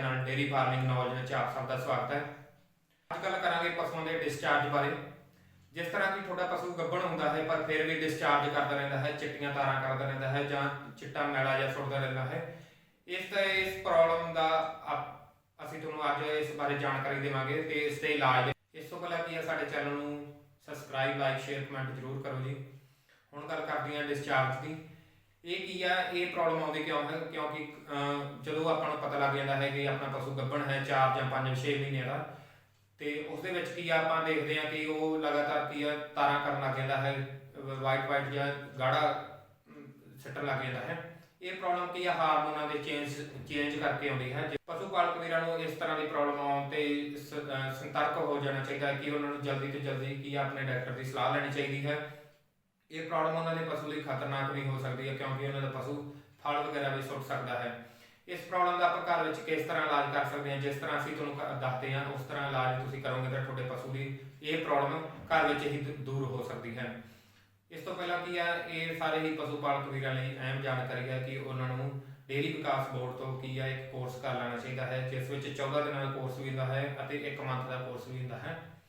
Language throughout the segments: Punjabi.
ਚੈਨਲ ਡੇਰੀ ਫਾਰਮਿੰਗ ਨੌਲੇਜ ਵਿੱਚ ਆਪ ਸਭ ਦਾ ਸਵਾਗਤ ਹੈ। ਅੱਜ ਕੱਲ੍ਹ ਕਰਾਂਗੇ ਪਸ਼ੂਆਂ ਦੇ ਡਿਸਚਾਰਜ ਬਾਰੇ। ਜਿਸ ਤਰ੍ਹਾਂ ਕਿ ਤੁਹਾਡਾ ਪਸ਼ੂ ਗੱਭਣ ਹੁੰਦਾ ਹੈ, ਪਰ ਫਿਰ ਵੀ ਡਿਸਚਾਰਜ ਕਰਦਾ ਰਹਿੰਦਾ ਹੈ, ਚਿੱਟੀਆਂ ਤਾਰਾਂ ਕਰਦਾ ਰਹਿੰਦਾ ਹੈ ਜਾਂ ਚਿੱਟਾ ਮੈਲਾ ਜਾਂ ਸੁੱਟਦਾ ਰਹਿੰਦਾ ਹੈ। ਇਸ ਦਾ ਇਸ ਪ੍ਰੋਬਲਮ ਦਾ ਆਪ- ਅਸੀਂ ਤੁਹਾਨੂੰ ਅੱਜ ਇਸ ਬਾਰੇ ਜਾਣਕਾਰੀ ਦੇਵਾਂਗੇ ਤੇ ਇਸ ਦੇ ਇਲਾਜ ਦੇ ਇਸ ਤੋਂ ਪਹਿਲਾਂ ਕੀ ਹੈ, ਸਾਡੇ ਚੈਨਲ ਨੂੰ ਸਬਸਕ੍ਰਾਈਬ ਲਾਈਕ ਸ਼ੇਅਰ ਕਮੈਂਟ ਜ਼ਰੂਰ ਕਰੋ ਜੀ। ਹੁਣ ਗੱਲ ਕਰਦੇ ਹਾਂ ਡਿਸਚਾਰਜ ਦੀ। ਇਹ ਕੀ ਆ? ਇਹ ਪ੍ਰੋਬਲਮ ਆਉਂਦੀ ਕਿਉਂ ਹੈ? ਕਿਉਂਕਿ ਜਦੋਂ ਆਪਾਂ ਨੂੰ ਪਤਾ ਲੱਗ ਜਾਂਦਾ ਹੈ ਕਿ ਆਪਣਾ ਪਸ਼ੂ ਗੱਭਣ ਹੈ 4 ਜਾਂ 5 6 ਮਹੀਨੇ ਦਾ ਤੇ ਉਸ ਦੇ ਵਿੱਚ ਕੀ ਆ? ਆਪਾਂ ਦੇਖਦੇ ਹਾਂ ਕਿ ਉਹ ਲਗਾਤਾਰ ਕੀ ਆ? ਤਾਰਾਂ ਕਰਨ ਲੱਗ ਜਾਂਦਾ ਹੈ ਵਾਈਟ ਵਾਈਟ ਜਾਂ ਗਾੜਾ ਅਮ, ਲੱਗ ਜਾਂਦਾ ਹੈ। ਇਹ ਪ੍ਰੋਬਲਮ ਕੀ ਆ? ਹਾਰਮੋਨਾਂ ਦੇ ਚੇਂਜ ਚੇਂਜ ਕਰਕੇ ਆਉਂਦੀ ਹੈ। ਪਸ਼ੂ ਪਾਲਕ ਵੀਰਾਂ ਨੂੰ ਇਸ ਤਰ੍ਹਾਂ ਦੀ ਪ੍ਰੋਬਲਮ ਆਉਣ ਤੇ ਸੰਤਰਕ ਹੋ ਜਾਣਾ ਚਾਹੀਦਾ ਹੈ ਕਿ ਉਹਨਾਂ ਨੂੰ ਜਲਦੀ ਤੋਂ ਜਲਦੀ ਕੀ ਆ? ਆਪਣੇ ਡਾਕਟਰ ਦੀ ਸਲਾਹ ਲੈਣੀ ਚਾਹੀਦੀ ਹੈ। ਇਹ ਪ੍ਰੋਬਲਮ ਉਹਨਾਂ ਦੇ ਪਸ਼ੂ ਲਈ ਖਤਰਨਾਕ ਵੀ ਹੋ ਸਕਦੀ ਹੈ ਕਿਉਂਕਿ ਉਹਨਾਂ ਦਾ ਪਸ਼ੂ ਫਲ ਵਗੈਰਾ ਵੀ ਸੁੱਟ ਸਕਦਾ ਹੈ। ਇਸ ਪ੍ਰੋਬਲਮ ਦਾ ਆਪਾਂ ਘਰ ਵਿੱਚ ਕਿਸ ਤਰ੍ਹਾਂ ਇਲਾਜ ਕਰ ਸਕਦੇ ਹਾਂ? ਜਿਸ ਤਰ੍ਹਾਂ ਅਸੀਂ ਤੁਹਾਨੂੰ ਕ- ਦੱਸਦੇ ਹਾਂ, ਉਸ ਤਰ੍ਹਾਂ ਇਲਾਜ ਤੁਸੀਂ ਕਰੋਗੇ ਤਾਂ ਤੁਹਾਡੇ ਪਸ਼ੂ ਦੀ ਇਹ ਪ੍ਰੋਬਲਮ ਘਰ ਵਿੱਚ ਹੀ ਦੂਰ ਹੋ ਸਕਦੀ ਹੈ। ਇਸ ਤੋਂ ਪਹਿਲਾਂ ਕੀ ਹੈ ਇਹ ਸਾਰੇ ਹੀ ਪਸ਼ੂ ਪਾਲਕ ਵੀਰਾਂ ਲਈ ਅਹਿਮ ਜਾਣਕਾਰੀ ਹੈ ਕਿ ਉਹਨਾਂ ਨੂੰ ਡੇਅਰੀ ਵਿਕਾਸ ਬੋਰਡ ਤੋਂ ਕੀ ਹੈ ਇੱਕ ਕੋਰਸ ਕਰ ਲੈਣਾ ਚਾਹੀਦਾ ਹੈ, ਜਿਸ ਵਿੱਚ 14 ਦਿਨਾਂ ਦਾ ਕੋਰਸ ਵੀ ਹੁੰਦਾ ਹੈ ਅਤੇ 1 ਮੰਥ ਦਾ ਕੋਰਸ ਵੀ ਹੁੰਦਾ ਹੈ।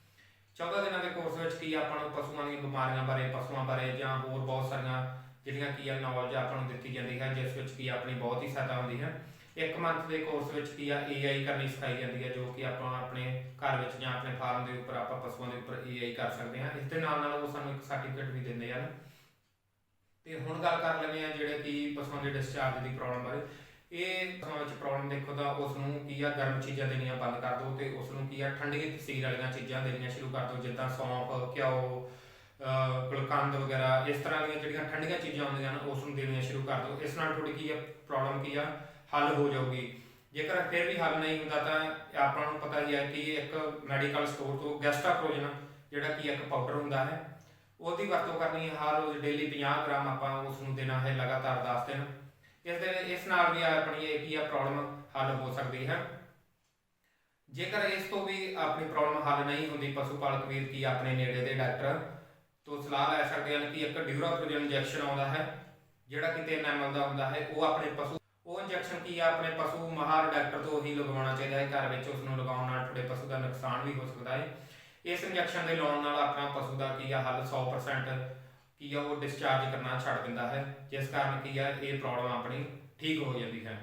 14 ਦਿਨਾਂ ਦੇ ਕੋਰਸ ਵਿੱਚ ਕੀ ਆਪਾਂ ਨੂੰ ਪਸ਼ੂਆਂ ਦੀਆਂ ਬਿਮਾਰੀਆਂ ਬਾਰੇ, ਪਸ਼ੂਆਂ ਬਾਰੇ ਜਾਂ ਹੋਰ ਬਹੁਤ ਸਾਰੀਆਂ ਜਿਹੜੀਆਂ ਕੀ ਆ ਨੌਲੇਜ ਆਪਾਂ ਨੂੰ ਦਿੱਤੀ ਜਾਂਦੀ ਹੈ, ਜਿਸ ਵਿੱਚ ਕੀ ਆਪਣੀ ਬਹੁਤ ਹੀ ਸਹਾਇਤਾ ਹੁੰਦੀ ਹੈ। ਇੱਕ ਮੰਥ ਦੇ ਕੋਰਸ ਵਿੱਚ ਕੀ ਆ AI ਕਰਨੀ ਸਿਖਾਈ ਜਾਂਦੀ ਹੈ, ਜੋ ਕਿ ਆਪਾਂ ਆਪਣੇ ਘਰ ਵਿੱਚ ਜਾਂ ਆਪਣੇ ਫਾਰਮ ਦੇ ਉੱਪਰ ਆਪਾਂ ਪਸ਼ੂਆਂ ਦੇ ਉੱਪਰ AI ਕਰ ਸਕਦੇ ਹਾਂ। ਇਸ ਦੇ ਨਾਲ ਨਾਲ ਉਹ ਸਾਨੂੰ ਇੱਕ ਸਰਟੀਫਿਕੇਟ ਵੀ ਦਿੰਦੇ ਹਨ। ਤੇ ਹੁਣ ਗੱਲ ਕਰ ਲੈਂਦੇ ਆ ਜਿਹੜੇ ਕਿ ਪਸ਼ੂਆਂ ਦੇ ਡਿਸਚਾਰਜ ਦੀ ਪ੍ਰੋਬਲਮ ਬਾਰੇ। ਇਹ ਪਸ਼ੂਆਂ ਵਿੱਚ ਪ੍ਰੋਬਲਮ ਦੇਖੋ ਤਾਂ ਉਸ ਨੂੰ ਕੀ ਆ, ਗਰਮ ਚੀਜ਼ਾਂ ਦੇਣੀਆਂ ਬੰਦ ਕਰ ਦਿਓ ਤੇ ਉਸ ਨੂੰ ਕੀ ਆ, ਠੰਡੀ ਤਸੀਰ ਵਾਲੀਆਂ ਚੀਜ਼ਾਂ ਦੇਣੀਆਂ ਸ਼ੁਰੂ ਕਰ ਦਿਓ, ਜਿੱਦਾਂ ਸੌਂਫ, ਘਿਓ, ਅਹ ਗੁਲਕੰਦ ਵਗੈਰਾ, ਇਸ ਤਰ੍ਹਾਂ ਦੀਆਂ ਜਿਹੜੀਆਂ ਠੰਡੀਆਂ ਚੀਜ਼ਾਂ ਹੁੰਦੀਆਂ ਹਨ ਉਸ ਨੂੰ ਦੇਣੀਆਂ ਸ਼ੁਰੂ ਕਰ ਦਿਓ। ਇਸ ਨਾਲ ਥੋੜੀ ਕੀ ਆ ਪ੍ਰੋਬਲਮ ਕੀ ਆ, ਹੱਲ ਹੋ ਜਾਊਗੀ। ਜੇਕਰ ਫਿਰ ਵੀ ਹੱਲ ਨਹੀਂ ਹੁੰਦਾ ਤਾਂ ਆਪਾਂ ਨੂੰ ਪਤਾ ਹੀ ਹੈ ਕਿ ਇੱਕ ਮੈਡੀਕਲ ਸਟੋਰ ਤੋਂ ਗੈਸਟਾਪ੍ਰੋਜਨ ਜਿਹੜਾ ਕਿ ਇੱਕ ਪਾਊਡਰ ਹੁੰਦਾ ਹੈ, ਉਹਦੀ ਵਰਤੋਂ ਕਰਨੀ ਹੈ। ਹਰ ਰੋਜ਼ ਡੇਲੀ 50 ਗ੍ਰਾਮ ਆਪਾਂ ਉਸ ਨੂੰ ਦੇਣਾ ਹੈ, ਲਗਾਤਾਰ 10 ਦਿਨ। ਇਸ ਦੇ ਇਸ ਨਾਲ ਵੀ ਆਪਣੀ ਇਹ ਕੀ ਆ ਪ੍ਰੋਬਲਮ ਹੱਲ ਹੋ ਸਕਦੀ ਹੈ। ਜੇਕਰ ਇਸ ਤੋਂ ਵੀ ਆਪਣੀ ਪ੍ਰੋਬਲਮ ਹੱਲ ਨਹੀਂ ਹੁੰਦੀ ਪਸ਼ੂ ਪਾਲਕ ਵੀਰ ਕੀ ਆਪਣੇ ਨੇੜੇ ਦੇ ਡਾਕਟਰ ਤੋਂ ਸਲਾਹ ਲੈ ਸਕਦੇ ਹਨ ਕਿ ਇੱਕ ਡਿਊਰਾਪ੍ਰੋਜਨ ਇੰਜੈਕਸ਼ਨ ਆਉਂਦਾ ਹੈ, ਜਿਹੜਾ ਕਿ 3 ml ਦਾ ਹੁੰਦਾ ਹੈ, ਉਹ ਆਪਣੇ ਪਸ਼ੂ ਉਹ ਇੰਜੈਕਸ਼ਨ ਕੀ ਆ? ਆਪਣੇ ਪਸ਼ੂ ਮਹਾਰ ਡਾਕਟਰ ਤੋਂ ਹੀ ਲਗਵਾਉਣਾ ਚਾਹੀਦਾ ਹੈ। ਘਰ ਵਿੱਚ ਉਸ ਨੂੰ ਲਗਾਉਣ ਨਾਲ ਤੁਹਾਡੇ ਪਸ਼ੂ ਦਾ ਨੁਕਸਾਨ ਵੀ ਹੋ ਸਕਦਾ ਹੈ। ਇਸ ਇੰਜੈਕਸ਼ਨ ਦੇ ਲਾਉਣ ਨਾਲ ਆਪਣਾ ਪਸ਼ੂ ਦਾ ਕੀ ਆ? ਹੱਲ 100% ਕੀ ਆ, ਉਹ ਡਿਸਚਾਰਜ ਕਰਨਾ ਛੱਡ ਦਿੰਦਾ ਹੈ, ਜਿਸ ਕਾਰਨ ਕੀ ਆ, ਇਹ ਪ੍ਰੋਬਲਮ ਆਪਣੀ ਠੀਕ ਹੋ ਜਾਂਦੀ ਹੈ।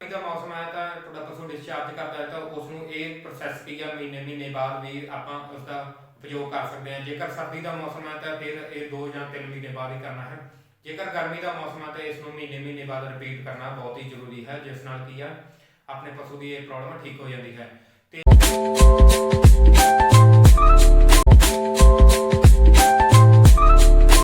ਗਰਮੀ ਦਾ ਮੌਸਮ ਹੈ ਤਾਂ ਤੁਹਾਡਾ ਪਸ਼ੂ ਡਿਸਚਾਰਜ ਕਰਦਾ ਹੈ ਤਾਂ ਉਸ ਨੂੰ ਇਹ ਪ੍ਰੋਸੈਸ ਕੀ ਆ, ਮਹੀਨੇ ਮਹੀਨੇ ਬਾਅਦ ਵੀ ਆਪਾਂ ਉਸ ਦਾ ਉਪਯੋਗ ਕਰ ਸਕਦੇ ਹਾਂ। ਜੇਕਰ ਸਰਦੀ ਦਾ ਮੌਸਮ ਹੈ ਤਾਂ ਫਿਰ ਇਹ 2 ਜਾਂ 3 ਮਹੀਨੇ ਬਾਅਦ ਹੀ ਕਰਨਾ ਹੈ। ਜੇਕਰ ਗਰਮੀ ਦਾ ਮੌਸਮ ਹੈ ਤਾਂ ਇਸ ਨੂੰ ਮਹੀਨੇ ਮਹੀਨੇ ਬਾਅਦ ਰਿਪੀਟ ਕਰਨਾ ਬਹੁਤ ਹੀ ਜ਼ਰੂਰੀ ਹੈ, ਜਿਸ ਨਾਲ ਕੀ ਆ, ਆਪਣੇ ਪਸ਼ੂ ਦੀ ਇਹ ਪ੍ਰੋਬਲਮ ਠੀਕ ਹੋ ਜਾਂਦੀ ਹੈ।